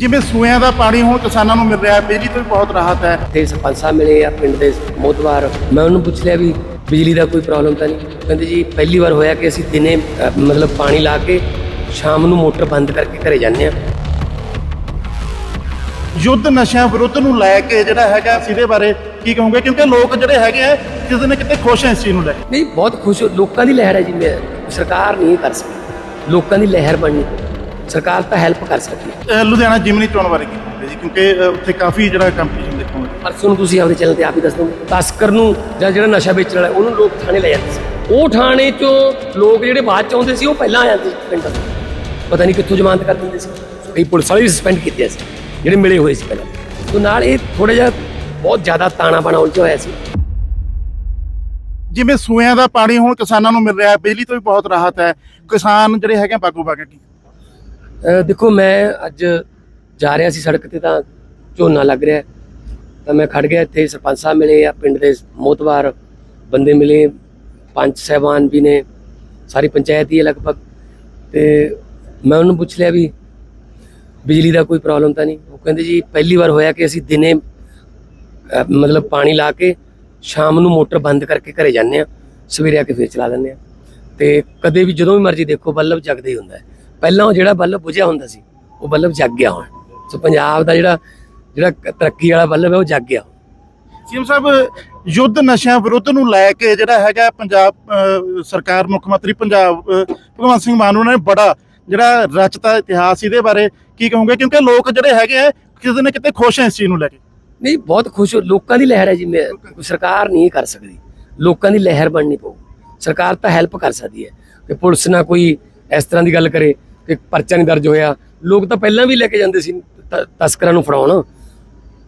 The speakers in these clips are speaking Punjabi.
ਜਿਵੇਂ ਸੂਇਆਂ ਦਾ ਪਾਣੀ ਹੁਣ ਕਿਸਾਨਾਂ ਨੂੰ ਮਿਲ ਰਿਹਾ ਹੈ ਬਿਜਲੀ ਤੋਂ ਵੀ ਬਹੁਤ ਰਾਹਤ ਹੈ। ਤੇ ਸਰਪੰਚ ਸਾਹਿਬ ਮਿਲੇ ਆ ਪਿੰਡ ਦੇ ਮੋਤਵਾਰ ਮੈਂ ਉਹਨੂੰ ਪੁੱਛ ਲਿਆ ਵੀ ਬਿਜਲੀ ਦਾ ਕੋਈ ਪ੍ਰੋਬਲਮ ਤਾਂ ਨਹੀਂ? ਕਹਿੰਦੇ ਜੀ ਪਹਿਲੀ ਵਾਰ ਹੋਇਆ ਕਿ ਅਸੀਂ ਦਿਨੇ ਅ, ਮਤਲਬ ਪਾਣੀ ਲਾ ਕੇ ਸ਼ਾਮ ਨੂੰ ਮੋਟਰ ਬੰਦ ਕਰਕੇ ਘਰੇ ਜਾਂਦੇ ਆ ਯੁੱਧ ਨਸ਼ਿਆਂ ਵਿਰੁੱਧ ਨੂੰ ਲੈ ਕੇ ਜਿਹੜਾ ਹੈਗਾ ਸਿੱਧੇ ਬਾਰੇ ਕੀ ਕਹੋਗੇ? ਕਿਉਂਕਿ ਲੋਕ ਜਿਹੜੇ ਹੈਗੇ ਆ ਕਿਤੇ ਨਾ ਕਿਤੇ ਖੁਸ਼ ਹੈ ਇਸ ਚੀਜ਼ ਨੂੰ ਲੈ ਕੇ। ਨਹੀਂ ਬਹੁਤ ਖੁਸ਼ ਲੋਕਾਂ ਦੀ ਲਹਿਰ ਹੈ ਜੀ ਮੈਂ ਸਰਕਾਰ ਨਹੀਂ ਕਰ ਸਕਦੀ। ਲੋਕਾਂ ਦੀ ਲਹਿਰ ਬਣਨੀ। ਸਰਕਾਰ ਤਾਂ ਹੈਲਪ ਕਰ ਸਕਦੀ ਹੈ। ਲੁਧਿਆਣਾ ਜਿਮਨੀ ਚੋਣ ਬਾਰੇ ਕੀ ਕਹੋਗੇ ਜੀ? ਕਿਉਂਕਿ ਉੱਥੇ ਕਾਫੀ ਜਿਹੜਾ ਕੰਪੀਟੀਸ਼ਨ ਮਿਲਿਆ। ਪਰਸੋਂ ਨੂੰ ਤੁਸੀਂ ਆਪਦੇ ਚੈਨਲ ਤੇ ਆਪ ਹੀ ਦੱਸ ਦੋਗੇ। ਤਸਕਰ ਨੂੰ ਜਾਂ ਜਿਹੜਾ ਨਸ਼ਾ ਵੇਚਣ ਵਾਲਾ ਉਹਨੂੰ ਲੋਕ ਥਾਣੇ ਲੈ ਜਾਂਦੇ ਸੀ। ਉਹ ਥਾਣੇ ਚੋਂ ਲੋਕ ਜਿਹੜੇ ਬਾਅਦ ਚ ਆਉਂਦੇ ਸੀ ਉਹ ਪਹਿਲਾਂ ਆ ਜਾਂਦੇ ਸੀ ਪਿੰਡ ਤੋਂ। ਪਤਾ ਨਹੀਂ ਕਿੱਥੋਂ ਜ਼ਮਾਨਤ ਕਰ ਦਿੰਦੇ ਸੀ। ਕਈ ਪੁਲਿਸ ਵਾਲੇ ਵੀ ਸਸਪੈਂਡ ਕੀਤੇ ਸੀ ਜਿਹੜੇ ਮਿਲੇ ਹੋਏ ਸੀ ਪਹਿਲਾਂ। ਤੋਂ ਨਾਲ ਇਹ ਥੋੜਾ ਜਿਹਾ ਬਹੁਤ ਜ਼ਿਆਦਾ ਤਾਣਾ ਬਾਣਾ ਉਲਝਿਆ ਹੋਇਆ ਸੀ। ਜਿਵੇਂ ਸੂਇਆਂ ਦਾ ਪਾਣੀ ਹੁਣ ਕਿਸਾਨਾਂ ਨੂੰ ਮਿਲ ਰਿਹਾ ਹੈ ਬਿਜਲੀ ਤੋਂ ਵੀ ਬਹੁਤ ਰਾਹਤ ਹੈ। ਕਿਸਾਨ ਜਿਹੜੇ ਹੈਗੇ ਬਾਗੋ ਬਾਗਾ ਦੇਖੋ, ਮੈਂ ਅੱਜ ਜਾ ਰਿਹਾ ਸੀ ਸੜਕ ਤੇ ਤਾਂ ਝੋਨਾ ਲੱਗ ਰਿਹਾ ਤਾਂ ਮੈਂ ਖੜ ਗਿਆ ਇੱਥੇ, ਸਰਪੰਚ ਸਾਹਿਬ ਮਿਲੇ ਆ ਪਿੰਡ ਦੇ ਮੋਤਵਾਰ ਬੰਦੇ ਮਿਲੇ, ਪੰਚ ਸਹਿਬਾਨ ਵੀ ਨੇ, ਸਾਰੀ ਪੰਚਾਇਤ ਹੀ ਹੈ ਲਗਭਗ। ਤੇ ਮੈਂ ਉਹਨੂੰ ਪੁੱਛ ਲਿਆ ਵੀ ਬਿਜਲੀ ਦਾ ਕੋਈ ਪ੍ਰੋਬਲਮ ਤਾਂ ਨਹੀਂ? ਉਹ ਕਹਿੰਦੇ ਜੀ, ਪਹਿਲੀ ਵਾਰ ਹੋਇਆ ਕਿ ਅਸੀਂ ਦਿਨੇ ਮਤਲਬ ਪਾਣੀ ਲਾ ਕੇ ਸ਼ਾਮ ਨੂੰ ਮੋਟਰ ਬੰਦ ਕਰਕੇ ਘਰੇ ਜਾਂਦੇ ਆ ਸਵੇਰੇ ਆ ਕੇ ਫੇਰ ਚਲਾ ਦਿੰਦੇ ਆ ਤੇ ਕਦੇ ਵੀ ਜਦੋਂ ਵੀ ਮਰਜ਼ੀ ਦੇਖੋ, ਬੱਲਬ ਜਗਦਾ ਹੀ ਹੁੰਦਾ ਹੈ। ਪਹਿਲਾਂ ਉਹ ਜਿਹੜਾ ਬੱਲਬ ਬੁਝਿਆ ਹੁੰਦਾ ਸੀ ਉਹ ਬੱਲਬ ਜਗ ਗਿਆ ਹੁਣ। ਸੋ ਪੰਜਾਬ ਦਾ ਜਿਹੜਾ ਜਿਹੜਾ ਤਰੱਕੀ ਵਾਲਾ ਬੱਲਬ ਹੈ ਉਹ ਜਗ ਗਿਆ ਸੀਐਮ ਸਾਹਿਬ ਯੁੱਧ ਨਸ਼ਿਆਂ ਵਿਰੁੱਧ ਨੂੰ ਲੈ ਕੇ ਜਿਹੜਾ ਹੈਗਾ ਪੰਜਾਬ ਸਰਕਾਰ ਮੁੱਖ ਮੰਤਰੀ ਪੰਜਾਬ ਭਗਵੰਤ ਸਿੰਘ ਮਾਨ ਉਹਨਾਂ ਨੇ ਬੜਾ ਜਿਹੜਾ ਰਚਤਾ ਇਤਿਹਾਸ ਇਹਦੇ ਬਾਰੇ ਕੀ ਕਹੋਗੇ? ਕਿਉਂਕਿ ਲੋਕ ਜਿਹੜੇ ਹੈਗੇ ਆ ਕਿਤੇ ਨਾ ਕਿਤੇ ਖੁਸ਼ ਹੈ ਇਸ ਚੀਜ਼ ਨੂੰ ਲੈ ਕੇ। ਨਹੀਂ ਬਹੁਤ ਖੁਸ਼ ਲੋਕਾਂ ਦੀ ਲਹਿਰ ਹੈ ਜੀ। ਸਰਕਾਰ ਨਹੀਂ ਕਰ ਸਕਦੀ। ਲੋਕਾਂ ਦੀ ਲਹਿਰ ਬਣਨੀ ਪਊ। ਸਰਕਾਰ ਤਾਂ ਹੈਲਪ ਕਰ ਸਕਦੀ ਹੈ। ਕਿ ਪੁਲਿਸ ਨਾ ਕੋਈ ਇਸ ਤਰ੍ਹਾਂ ਦੀ ਗੱਲ ਕਰੇ। ਕਿ ਪਰਚਾ ਨਹੀਂ ਦਰਜ ਹੋਇਆ। ਲੋਕ ਤਾਂ ਪਹਿਲਾਂ ਵੀ ਲੈ ਕੇ ਜਾਂਦੇ ਸੀ ਤ- ਤਸਕਰਾਂ ਨੂੰ ਫੜਾਉਣ।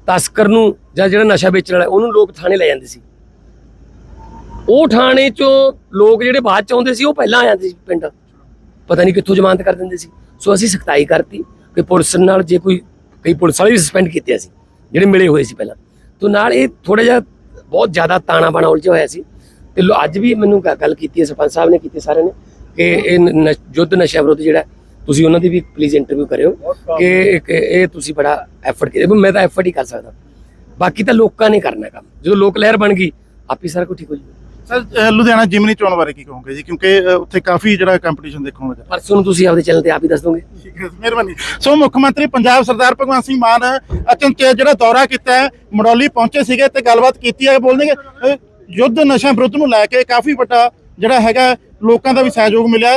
ਤਸਕਰ ਨੂੰ ਜਾਂ ਜਿਹੜਾ ਨਸ਼ਾ ਵੇਚਣ ਵਾਲਾ, ਉਹਨੂੰ ਲੋਕ ਥਾਣੇ ਲੈ ਜਾਂਦੇ ਸੀ। ਉਹ ਥਾਣੇ ਚੋਂ ਲੋਕ ਜਿਹੜੇ ਬਾਅਦ ਚ ਆਉਂਦੇ ਸੀ, ਉਹ ਪਹਿਲਾਂ ਆ ਜਾਂਦੇ ਸੀ ਪਿੰਡ। ਪਤਾ ਨਹੀਂ ਕਿੱਥੋਂ ਜ਼ਮਾਨਤ ਕਰ ਦਿੰਦੇ ਸੀ। ਸੋ ਅਸੀਂ ਸਖਤਾਈ ਕਰਤੀ ਕਿ ਪੁਲਿਸ ਨਾਲ ਜੇ ਕੋਈ, ਕਈ ਪੁਲਿਸ ਵਾਲੇ ਵੀ ਸਸਪੈਂਡ ਕੀਤੇ ਸੀ ਜਿਹੜੇ ਮਿਲੇ ਹੋਏ ਸੀ ਪਹਿਲਾਂ। ਤੋਂ ਨਾਲ ਇਹ ਥੋੜਾ ਜਿਹਾ ਬਹੁਤ ਜ਼ਿਆਦਾ ਤਾਣਾ ਬਾਣਾ ਉਲਝਿਆ ਹੋਇਆ ਸੀ। ਤੇ ਲੋ- ਅੱਜ ਵੀ ਮੈਨੂੰ ਗ- ਗੱਲ ਕੀਤੀ ਹੈ, ਸਰਪੰਚ ਸਾਹਿਬ ਨੇ, ਕੀਤੀ ਸਾਰਿਆਂ ਨੇ, ਕਿ ਇਹ ਨ- ਨ- ਯੁੱਧ ਨਸ਼ਾ ਵਿਰੁੱਧ ਜਿਹੜਾ ਤੁਸੀਂ ਉਹਨਾਂ ਦੀ ਵੀ ਪਲੀਜ਼ ਇੰਟਰਵਿਊ ਕਰਿਓ ਕਿ ਇਹ ਤੁਸੀਂ ਬੜਾ ਐਫਰਟ ਕੀਤਾ। ਮੈਂ ਤਾਂ ਐਫਰਟ ਹੀ ਕਰ ਸਕਦਾ। ਬਾਕੀ ਤਾਂ ਲੋਕਾਂ ਨੇ ਕਰਨਾ ਕੰਮ। ਜਦੋਂ ਲੋਕ ਲਹਿਰ ਬਣ ਗਈ ਆਪੀ ਸਾਰਾ ਕੁਝ ਠੀਕ ਹੋ ਜਾਊਗਾ ਸਰ ਲੁਧਿਆਣਾ ਜਿਮਨੀ ਚੋਣ ਬਾਰੇ ਕੀ ਕਹੋਗੇ ਜੀ? ਕਿਉਂਕਿ ਉੱਥੇ ਕਾਫੀ ਜਿਹੜਾ ਕੰਪੀਟੀਸ਼ਨ ਦੇਖਣ ਨੂੰ ਪਰਸੋਂ ਨੂੰ ਤੁਸੀਂ ਆਪਦੇ ਚੈਨਲ ਤੇ ਆਪ ਹੀ ਦੱਸ ਦੋਗੇ। ਠੀਕ ਹੈ ਮਿਹਰਬਾਨੀ। ਸੋ ਮੁੱਖ ਮੰਤਰੀ ਪੰਜਾਬ ਸਰਦਾਰ ਭਗਵੰਤ ਸਿੰਘ ਮਾਨ ਅਚਨਚੇਤ ਜਿਹੜਾ ਦੌਰਾ ਕੀਤਾ ਹੈ ਮੜੌਲੀ ਪਹੁੰਚੇ ਸੀਗੇ ਤੇ ਗੱਲਬਾਤ ਕੀਤੀ ਹੈ ਅਹ, ਯੁੱਧ ਨਸ਼ਾ ਵਿਰੁੱਧ ਨੂੰ ਲੈ ਕੇ ਕਾਫੀ ਵੱਡਾ ਜਿਹੜਾ ਹੈਗਾ ਲੋਕਾਂ ਦਾ ਵੀ ਸਹਿਯੋਗ ਮਿਲਿਆ।